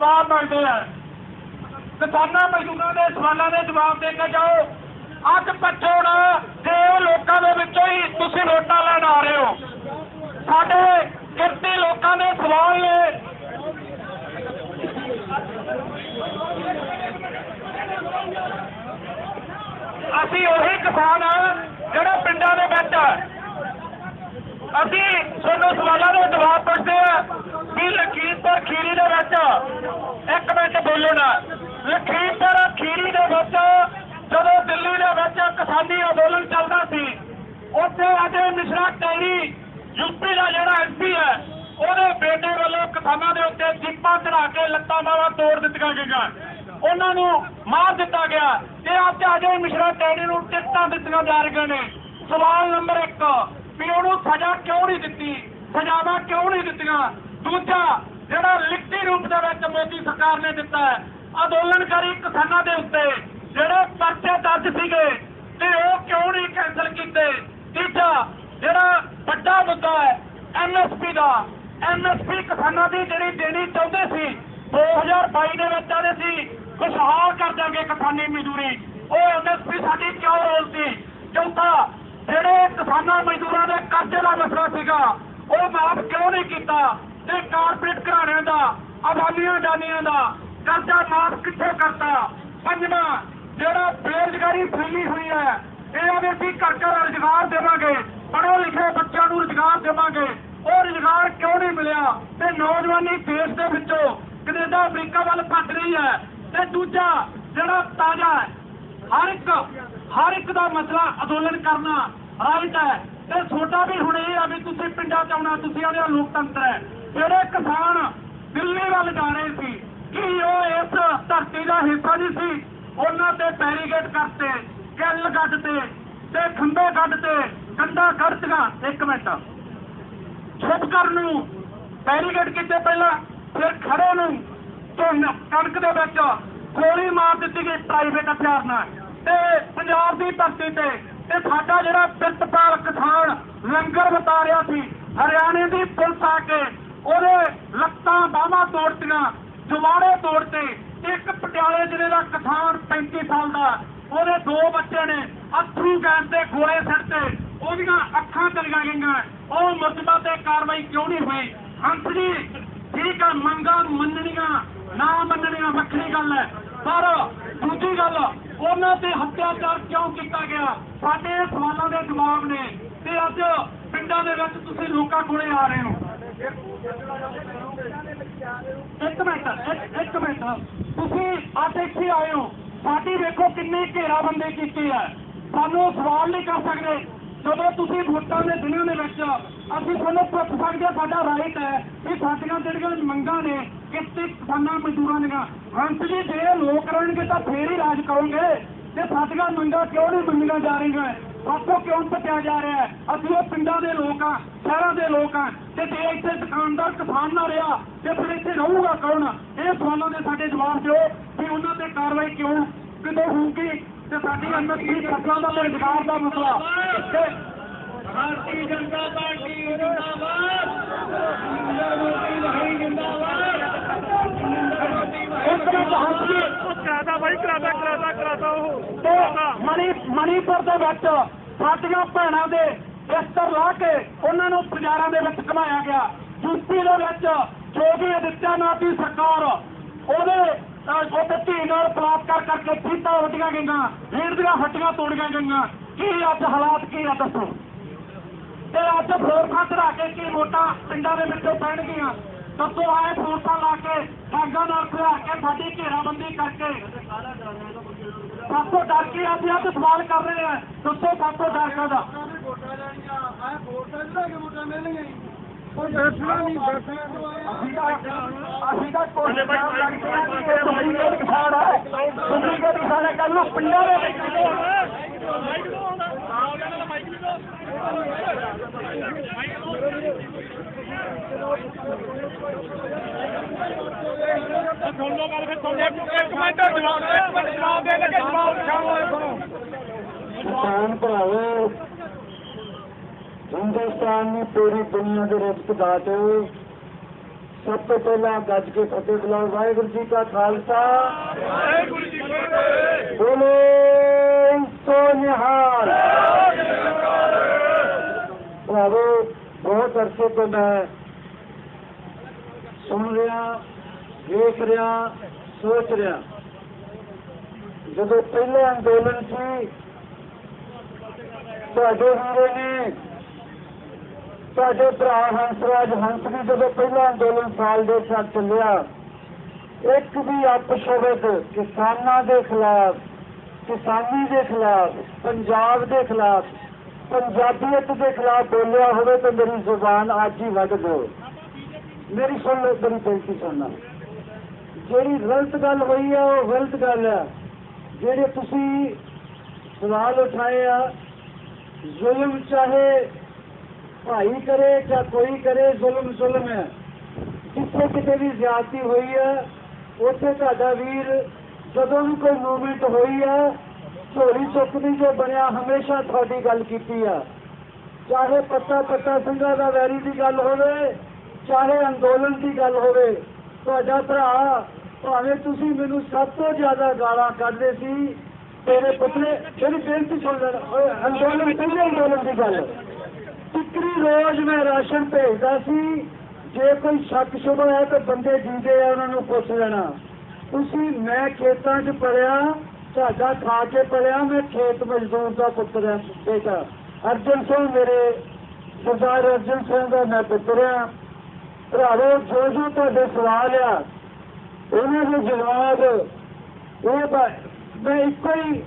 ਜਵਾਬ ਮੰਗਦੇ ਆ। ਕਿਸਾਨਾਂ, ਮਜ਼ਦੂਰਾਂ ਦੇ, ਸਵਾਲਾਂ ਦੇ ਜਵਾਬ ਦੇ ਕੇ ਜਾਓ। ਅੱਜ ਪਛੋੜ ਤੇ ਉਹ ਲੋਕਾਂ ਦੇ ਵਿੱਚੋਂ ਹੀ ਤੁਸੀਂ ਵੋਟਾਂ ਲੈਣ ਆ ਰਹੇ ਹੋ। ਸਾਡੇ ਕਿਰਤੀ ਲੋਕਾਂ ਦੇ ਸਵਾਲ ਨੇ। ਅਸੀਂ ਉਹੀ ਕਿਸਾਨ ਆ ਜਿਹੜੇ ਪਿੰਡਾਂ ਦੇ ਵਿੱਚ ਅਸੀਂ ਤੁਹਾਨੂੰ ਸਵਾਲਾਂ ਦੇ ਜਵਾਬ ਪੁੱਛਦੇ ਆ ਕਿ ਲਖੀਮਪੁਰ ਖੀਰੀ ਦੇ ਵਿੱਚ ਇੱਕ ਮਿੰਟ ਬੋਲੋ ਨਾ ਲਖੀਮਪੁਰ ਖੀਰੀ ਦੇ ਵਿੱਚ, ਜਦੋਂ ਦਿੱਲੀ ਦੇ ਵਿੱਚ ਕਿਸਾਨੀ ਅੰਦੋਲਨ ਚੱਲਦਾ ਸੀ, ਉੱਥੇ ਅਜੇ ਮਿਸ਼ਰਾ ਟੈਰੀ ਯੂਪੀ ਦਾ ਜਿਹੜਾ ਐਮਪੀ ਹੈ, ਉਹਦੇ ਬੇਟੇ ਵੱਲੋਂ ਕਿਸਾਨਾਂ ਦੇ ਉੱਤੇ ਜੀਪਾਂ ਚੜਾ ਕੇ ਲੱਤਾਂ ਬਾਹਾਂ ਤੋੜ ਦਿੱਤੀਆਂ ਗਈਆਂ। ਉਹਨਾਂ ਨੂੰ ਮਾਰ ਦਿੱਤਾ ਗਿਆ ਤੇ ਅੱਜ ਅਜੇ ਮਿਸ਼ਰਾ ਟੈਰੀ ਨੂੰ ਟਿਕਟਾਂ ਦਿੱਤੀਆਂ ਜਾ ਰਹੀਆਂ ਨੇ। ਸਵਾਲ ਨੰਬਰ 1 ਵੀ ਉਹਨੂੰ ਸਜ਼ਾ ਕਿਉਂ ਨਹੀਂ ਦਿੱਤੀ? ਸਜ਼ਾਵਾਂ ਕਿਉਂ ਨਹੀਂ ਦਿੱਤੀਆਂ? ਦੂਜਾ, ਜਿਹੜਾ ਲਿਖਤੀ ਰੂਪ ਦੇ ਵਿੱਚ ਮੋਦੀ ਸਰਕਾਰ ਨੇ ਦਿੱਤਾ ਹੈ ਅੰਦੋਲਨਕਾਰੀ ਕਿਸਾਨਾਂ ਦੇ ਉੱਤੇ। ਜਿਹੜੇ ਪਰਚੇ ਦਰਜ ਸੀਗੇ ਤੇ ਉਹ ਕਿਉਂ ਨਹੀਂ ਕੈਂਸਲ ਕੀਤੇ? ਤੀਜਾ, ਜਿਹੜਾ ਵੱਡਾ ਮੁੱਦਾ ਹੈ ਐਮਐਸਪੀ ਦਾ। ਐਮਐਸਪੀ ਕਿਸਾਨਾਂ ਦੀ ਜਿਹੜੀ ਦੇਣੀ ਚਾਹੁੰਦੇ ਸੀ 2022 ਦੇ ਵਿੱਚ ਆਦੇ ਸੀ, ਖੁਸ਼ਹਾਲ ਕਰ ਦਾਂਗੇ ਕਿਸਾਨੀ ਮਜ਼ਦੂਰੀ। ਉਹ ਐਮਐਸਪੀ ਸਾਡੀ ਕਿਉਂ ਰੋਲ ਸੀ? ਚੌਥਾ, ਜਿਹੜੇ ਕਿਸਾਨਾਂ ਮਜ਼ਦੂਰਾਂ ਦੇ ਕਰਜ਼ੇ ਦਾ ਮਸਲਾ ਸੀਗਾ, ਉਹ ਮਾਫ ਕਿਉਂ ਨਹੀਂ ਕੀਤਾ? ਤੇ ਕਾਰਪੋਰੇਟ ਘਰਾਣਿਆਂ ਦਾ ਅਦਾਨੀਆਂ ਦਾਨੀਆਂ ਦਾ ਕਰਜ਼ਾ ਮਾਫ ਕਿੱਥੇ ਕਰਤਾ ਪੰਜਵਾਂ, ਜਿਹੜਾ ਬੇਰੁਜ਼ਗਾਰੀ ਫੈਲੀ ਹੋਈ ਹੈ ਇਹਨਾਂ ਦੇ ਵੀ ਘਰ ਘਰ ਰੁਜ਼ਗਾਰ ਦੇਵਾਂਗੇ, ਪੜ੍ਹੇ ਲਿਖੇ ਬੱਚਿਆਂ ਨੂੰ ਰੁਜ਼ਗਾਰ ਦੇਵਾਂਗੇ। ਉਹ ਰੁਜ਼ਗਾਰ ਕਿਉਂ ਨਹੀਂ ਮਿਲਿਆ? ਤੇ ਨੌਜਵਾਨੀ ਦੇਸ਼ ਦੇ ਵਿੱਚੋਂ ਕੈਨੇਡਾ, ਅਮਰੀਕਾ ਵੱਲ ਭੱਜ ਰਹੀ ਹੈ। ਤੇ ਦੂਜਾ, ਜਿਹੜਾ ਤਾਜ਼ਾ ਹਰ ਇੱਕ ਹਰ ਇੱਕ ਦਾ ਮਸਲਾ ਅੰਦੋਲਨ ਕਰਨਾ ਰਾਈਟ ਹੈ। ਤੇ ਤੁਹਾਡਾ ਵੀ ਹੁਣ ਇਹ ਆ ਵੀ ਤੁਸੀਂ ਪਿੰਡਾਂ ਚ ਆਉਣਾ, ਤੁਸੀਂ ਆਦੇ ਲੋਕਤੰਤਰ ਹੈ। ਜਿਹੜੇ ਕਿਸਾਨ ਦਿੱਲੀ ਵੱਲ ਜਾ ਰਹੇ ਸੀ ਕੀ ਉਹ ਇਸ ਧਰਤੀ ਦਾ ਹਿੱਸਾ ਨਹੀਂ ਸੀ? ਉਹਨਾਂ ਤੇ ਬੈਰੀਗੇਡ ਕਰਤੇ ਕਿੱਲ ਗੱਡਤੇ ਤੇ ਖੰਭੇ ਗੱਡਤੇ ਕੰਡਾ ਕੱਢਤੀਆਂ ਇੱਕ ਮਿੰਟ। ਛੁਪ ਕਰਨ ਨੂੰ ਬੈਰੀਗੇਡ ਕੀਤੇ ਪਹਿਲਾਂ, ਫਿਰ ਖੜੇ ਨੂੰ ਝੋਨਾ ਕਣਕ ਦੇ ਵਿੱਚ ਗੋਲੀ ਮਾਰ ਦਿੱਤੀ ਗਈ ਪ੍ਰਾਈਵੇਟ ਹਥਿਆਰ ਨਾਲ। ਤੇ ਪੰਜਾਬ ਦੀ ਧਰਤੀ ਤੇ ਤੇ ਸਾਡਾ ਜਿਹੜਾ ਪਿਰਤਪਾਲ ਕਿਸਾਨ ਲੰਗਰ ਵਰਤਾ ਰਿਹਾ ਸੀ, ਹਰਿਆਣੇ ਦੀ ਪੁਲਿਸ ਆ ਕੇ ਉਹਦੇ ਲੱਤਾਂ ਬਾਹਾਂ ਤੋੜਤੀਆਂ ਜਵਾੜੇ ਤੋੜਤੇ ਇੱਕ ਪਟਿਆਲੇ ਜ਼ਿਲ੍ਹੇ ਦਾ ਕਿਸਾਨ 35 ਸਾਲ ਦਾ, ਉਹਦੇ ਦੋ ਬੱਚੇ ਨੇ, ਅਥਰੂ ਗੈਸ ਦੇ ਗੋਲੇ ਸਿੱਟੇ ਉਹਦੀਆਂ ਅੱਖਾਂ ਚਲੀਆਂ ਗਈਆਂ। ਉਹ ਮੁਸਬਤ ਤੇ ਕਾਰਵਾਈ ਕਿਉਂ ਨਹੀਂ ਹੋਈ? ਹੰਸ ਜੀ, ਠੀਕ ਆ, ਮੰਗਾਂ ਮੰਨਣੀਆਂ, ਨਾ ਮੰਨਣੀਆਂ ਵੱਖਰੀ ਗੱਲ ਹੈ। ਪਰ ਦੂਜੀ ਗੱਲ, ਉਹਨਾਂ ਤੇ ਹੱਤਿਆਚਾਰ ਕਿਉਂ ਕੀਤਾ ਗਿਆ? ਸਾਡੇ ਸਵਾਲਾਂ ਦੇ ਜਵਾਬ ਨੇ। ਤੇ ਅੱਜ ਪਿੰਡਾਂ ਦੇ ਵਿੱਚ ਤੁਸੀਂ ਲੋਕਾਂ ਕੋਲੇ ਆ ਰਹੇ ਹੋ। ਇੱਕ ਮਿੰਟ ਇੱਕ- ਇੱਕ ਮਿੰਟ। ਤੁਸੀਂ ਅੱਜ ਇੱਥੇ ਆਏ ਹੋ। ਸਾਡੀ ਵੇਖੋ ਕਿੰਨੀ ਘੇਰਾਬੰਦੀ ਕੀਤੀ ਹੈ ਸਾਨੂੰ ਸਵਾਲ ਨਹੀਂ ਕਰ ਸਕਦੇ। ਜਦੋਂ ਤੁਸੀਂ ਵੋਟਾਂ ਦੇ ਦਿਨਾਂ ਦੇ ਵਿੱਚ ਅਸੀਂ ਤੁਹਾਨੂੰ ਪੁੱਛ ਸਕਦੇ ਹਾਂ, ਸਾਡਾ ਰਾਈਟ ਹੈ ਕਿ ਸਾਡੀਆਂ ਜਿਹੜੀਆਂ ਮੰਗਾਂ ਨੇ ਕਿਤੇ ਕਿਸਾਨਾਂ ਮਜ਼ਦੂਰਾਂ ਦੀਆਂ। ਹੰਸ ਜੀ ਜੇ ਲੋਕ ਰਹਿਣਗੇ ਤਾਂ ਫੇਰ ਹੀ ਰਾਜ ਕਰੋਗੇ। ਤੇ ਸਾਡੀਆਂ ਮੰਗਾਂ ਕਿਉਂ ਨਹੀਂ ਮੰਨੀਆਂ ਜਾ ਰਹੀਆਂ? ਸਾਥੋਂ ਕਿਉਂ ਪਟਿਆ ਜਾ ਰਿਹਾ ਹੈ? ਅਸੀਂ ਉਹ ਪਿੰਡਾਂ ਦੇ ਲੋਕ ਆ ਸ਼ਹਿਰਾਂ ਦੇ ਲੋਕ ਆ ਤੇ ਜੇ ਇੱਥੇ ਦੁਕਾਨਦਾਰ ਕਿਸਾਨ ਨਾ ਰਿਹਾ ਤੇ ਫਿਰ ਇੱਥੇ ਰਹੂਗਾ ਕੌਣ? ਇਹ ਸਵਾਲਾਂ ਦੇ ਸਾਡੇ ਜਵਾਬ ਦਿਓ ਵੀ ਉਹਨਾਂ ਤੇ ਕਾਰਵਾਈ ਕਿਉਂ ਕਿਦੋਂ ਹੋਊਗੀ? ਤੇ ਸਾਡੀ ਐਮਐਸਪੀ ਫਸਲਾਂ ਦਾ ਰੁਜ਼ਗਾਰ ਦਾ ਮਸਲਾ। ਭਾਰਤੀ ਜਨਤਾ ਪਾਰਟੀ ਜਿੰਦਾਬਾਦ। ਮੋਦੀ ਲਹਾਈ ਜਿੰਦਾਬਾਦ ਇੱਕ ਮਿੰਟ। ਜੀ ਕਰਾਦਾ ਬਾਈ ਕਰਾਦਾ ਕਰਾਦਾ ਕਰਾਦਾ ਉਹ। ਮਣੀ ਮਣੀਪੁਰ ਦੇ ਵਿੱਚ ਸਾਡੀਆਂ ਭੈਣਾਂ ਦੇ ਬਿਸਤਰ ਲਾ ਕੇ ਉਹਨਾਂ ਨੂੰ ਬਾਜ਼ਾਰਾਂ ਦੇ ਵਿੱਚ ਘਮਾਇਆ ਗਿਆ। ਯੂਪੀ ਦੇ ਵਿੱਚ ਜੋਗੀ ਆਦਿੱਤਿਆਨਾਥ ਦੀ ਸਰਕਾਰ ਉਹਦੇ ਉਹਦੇ ਧੀ ਨਾਲ ਬਲਾਤਕਾਰ ਕਰਕੇ ਫੀਤਾ ਵੱਡੀਆਂ ਗਈਆਂ ਰੀੜ ਦੀਆਂ ਹੱਡੀਆਂ ਤੋੜੀਆਂ ਗਈਆਂ। ਕੀ ਅੱਜ ਹਾਲਾਤ ਕੀ ਆ ਦੱਸੋ? ਤੇ ਅੱਜ ਫੋਰਸਾਂ ਚੜਾ ਕੇ ਕੀ ਵੋਟਾਂ ਪਿੰਡਾਂ ਦੇ ਵਿੱਚੋਂ ਪੈਣਗੀਆਂ? ਦੱਸੋ, ਆਏ ਫੋਰਸਾਂ ਲਾ ਕੇ, ਠਾਗਾਂ ਨਾਲ ਖਿਲਾ ਕੇ ਸਾਡੀ ਘੇਰਾਬੰਦੀ ਕਰਕੇ। ਸਾਤੋਂ ਡਰ ਕੇ ਅਸੀਂ ਅੱਜ ਸਵਾਲ ਕਰ ਰਹੇ ਹਾਂ। ਦੱਸੋ ਸਾਤੋਂ ਡਰ ਕਾਹਦਾ? ਉਹ ਬੈਠਣਾ ਨਹੀਂ ਬੈਠਣਾ ਅਸੀਂ ਤਾਂ ਅਸੀਂ ਤਾਂ ਕੋਸ਼ਿਸ਼ ਕਰ ਲੱਗਦੇ ਹਾਂ ਕਿ ਇਹ ਡੁਪਲੀਕੇਟ ਕਿਸਾਨ ਹੈ ਡੁਪਲੀਕੇਟ ਕਿਸਾਨ ਹੈ ਕੱਲ ਨੂੰ ਪਿੰਡਾਂ ਦੇ ਵਿੱਚ ਸੁਣ ਲਓ ਗੱਲ ਫਿਰ ਸੁਣ ਲਓ ਇੱਕ ਮਿੰਟ ਜਵਾਬ ਇੱਕ ਮਿੰਟ ਜਵਾਬ ਦੇ ਲੱਗੇ ਜਵਾਬ ਸ਼ਾਮਲ ਸੁਣੋ ਕਿਸਾਨ ਭਰਾਵੋ ਹਿੰਦੁਸਤਾਨ ਨੂੰ ਪੂਰੀ ਦੁਨੀਆ ਦੇ ਰਿਜ਼ਕ ਦਾਤੇ ਸਭ ਤੋਂ ਪਹਿਲਾਂ ਗੱਜ ਕੇ ਫਤਿਹ ਬੁਲਾਓ। ਵਾਹਿਗੁਰੂ ਜੀ ਕਾ ਖਾਲਸਾ। ਵਾਹਿਗੁਰੂ ਜੀ ਕੀ ਫਤਿਹ। ਬੋਲੇ ਸੋ ਨਿਹਾਲ। ਭਰਾਵੋ ਬਹੁਤ ਅਰਸੇ ਤੋਂ ਮੈਂ ਸੁਣ ਰਿਹਾ ਵੇਖ ਰਿਹਾ ਸੋਚ ਰਿਹਾ। ਜਦੋਂ ਪਹਿਲੇ ਅੰਦੋਲਨ ਸੀ ਤੁਹਾਡੇ ਵੀਰੇ ਨੇ ਤੁਹਾਡੇ ਭਰਾ ਹੰਸਰਾਜ ਹੰਸ ਵੀ ਜਦੋਂ ਪਹਿਲਾ ਅੰਦੋਲਨ ਸਾਲ ਦੇ ਸਾਥ ਚੱਲਿਆ, ਇੱਕ ਵੀ ਅਪਸ਼ਬਦ ਕਿਸਾਨਾਂ ਦੇ ਖਿਲਾਫ, ਕਿਸਾਨੀ ਦੇ ਖਿਲਾਫ, ਪੰਜਾਬ ਦੇ ਖਿਲਾਫ, ਪੰਜਾਬੀਅਤ ਦੇ ਖਿਲਾਫ ਬੋਲਿਆ ਹੋਵੇ ਤਾਂ ਮੇਰੀ ਜ਼ੁਬਾਨ ਅੱਜ ਹੀ ਵੱਢ ਦਿਓ। ਮੇਰੀ ਸੁਣ ਲਓ, ਮੇਰੀ ਬੇਨਤੀ ਸੁਣਨਾ। ਜਿਹੜੀ ਗਲਤ ਗੱਲ ਹੋਈ ਆ, ਉਹ ਗਲਤ ਗੱਲ ਆ। ਜਿਹੜੇ ਤੁਸੀਂ ਸਵਾਲ ਉਠਾਏ ਆ, ਜ਼ੁਲਮ ਚਾਹੇ ਭਾਈ ਕਰੇ ਜਾਂ ਕੋਈ ਕਰੇ, ਜ਼ੁਲਮ ਜ਼ੁਲਮ ਹੈ। ਜਿੱਥੇ ਕਿਤੇ ਵੀ ਜ਼ਿਆਦਤੀ ਹੋਈ ਹੈ, ਉੱਥੇ ਤੁਹਾਡਾ ਵੀਰ ਜਦੋਂ ਵੀ ਕੋਈ ਮੂਵਮੈਂਟ ਹੋਈ ਹੈ, ਝੋਲੀ ਚੁੱਕਦੀ ਜੋ ਬਣਿਆ ਹਮੇਸ਼ਾ ਤੁਹਾਡੀ ਗੱਲ ਕੀਤੀ ਆ। ਚਾਹੇ ਪੱਤਾ ਪੱਤਾ ਸਿੰਘਾਂ ਦਾ ਵੈਰੀ ਦੀ ਗੱਲ ਹੋਵੇ, ਚਾਹੇ ਅੰਦੋਲਨ ਦੀ ਗੱਲ ਹੋਵੇ, ਤੁਹਾਡਾ ਭਰਾ, ਭਾਵੇਂ ਤੁਸੀਂ ਮੈਨੂੰ ਸਭ ਤੋਂ ਜ਼ਿਆਦਾ ਗਾਲਾਂ ਕੱਢਦੇ ਸੀ ਤੇਰੇ ਪੁੱਤਰੇ ਜਿਹੜੀ ਬੇਨਤੀ ਸੁਣ ਲੈਣਾ ਅੰਦੋਲਨ, ਪਹਿਲੇ ਅੰਦੋਲਨ ਦੀ ਗੱਲ। ਟਿਕਰੀ ਰੋਜ਼ ਮੈਂ ਰਾਸ਼ਨ ਭੇਜਦਾ ਸੀ। ਜੇ ਕੋਈ ਸ਼ੱਕ ਸ਼ੁਬਾ ਹੈ ਤਾਂ ਬੰਦੇ ਜੀਂਦੇ ਆ, ਉਹਨਾਂ ਨੂੰ ਪੁੱਛ ਲੈਣਾ। ਤੁਸੀਂ ਮੈਂ ਖੇਤਾਂ 'ਚ ਪੜਿਆ, ਤੁਹਾਡਾ ਖਾ ਕੇ ਪੜਿਆ, ਮੈਂ ਖੇਤ ਮਜ਼ਦੂਰ ਦਾ ਪੁੱਤਰ ਹਾਂ, ਬੇਟਾ। ਅਰਜਨ ਸਿੰਘ ਮੇਰੇ ਸਰਦਾਰ ਅਰਜਨ ਸਿੰਘ ਦਾ ਮੈਂ ਪੁੱਤਰ ਹਾਂ। ਭਰਾਵੋ, ਜੋ ਜੋ ਤੁਹਾਡੇ ਸਵਾਲ ਆ, ਉਹਨਾਂ ਦੇ ਜਵਾਬ, ਉਹ ਮੈਂ ਇੱਕੋ ਹੀ